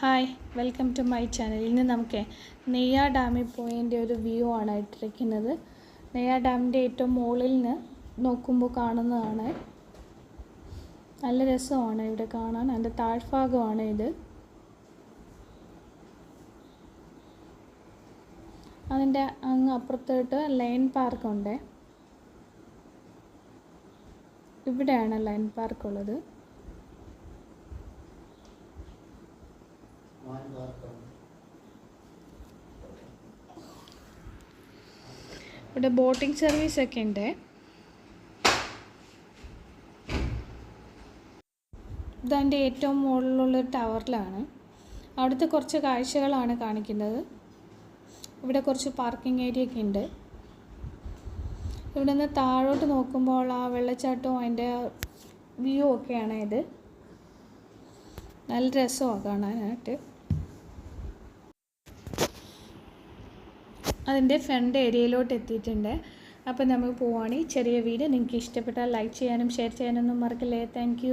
Hi welcome to my channel ഇന്ന് നമുക്ക് നെയ്യാർ ഡാമിൽ പോയതിന്റെ ഒരു വ്യൂ ആണ് ഇട്ടിരിക്കുന്നത്. നെയ്യാർ ഡാമിന്റെ ഏറ്റവും മുകളിൽ നിന്ന് നോക്കുമ്പോൾ കാണുന്നതാണ്. നല്ല രസമാണ് ഇവിടെ കാണാൻ. അതിന്റെ താഴ്ഭാഗമാണ് ഇത്. അതിന്റെ അങ്ങ് അപ്പുറത്തോട്ട് ലൈൻ പാർക്കുണ്ട്. ഇവിടെയാണ് ലൈൻ പാർക്ക് ഇവിടെ ബോട്ടിംഗ് സർവീസ് ഒക്കെ ഉണ്ട്. ഇതെന്റെ ഏറ്റവും മുകളിലുള്ള ടവറിലാണ്. അവിടുത്തെ കുറച്ച് കാഴ്ചകളാണ് കാണിക്കുന്നത്. ഇവിടെ കുറച്ച് പാർക്കിംഗ് ഏരിയ ഒക്കെ ഉണ്ട്. ഇവിടെ നിന്ന് താഴോട്ട് നോക്കുമ്പോൾ ആ വെള്ളച്ചാട്ടവും അതിന്റെ വ്യൂ ഒക്കെയാണ് ഇത്. നല്ല രസമാണ് കാണാനായിട്ട്. അതിന്റെ ഫ്രണ്ട് ഏരിയയിലോട്ട് എത്തിയിട്ടുണ്ട്. അപ്പോൾ നമുക്ക് പോവുകയാണെങ്കിൽ ചെറിയ വീട് നിങ്ങൾക്ക് ഇഷ്ടപ്പെട്ടാൽ ലൈക്ക് ചെയ്യാനും ഷെയർ ചെയ്യാനൊന്നും മറക്കില്ലേ. താങ്ക്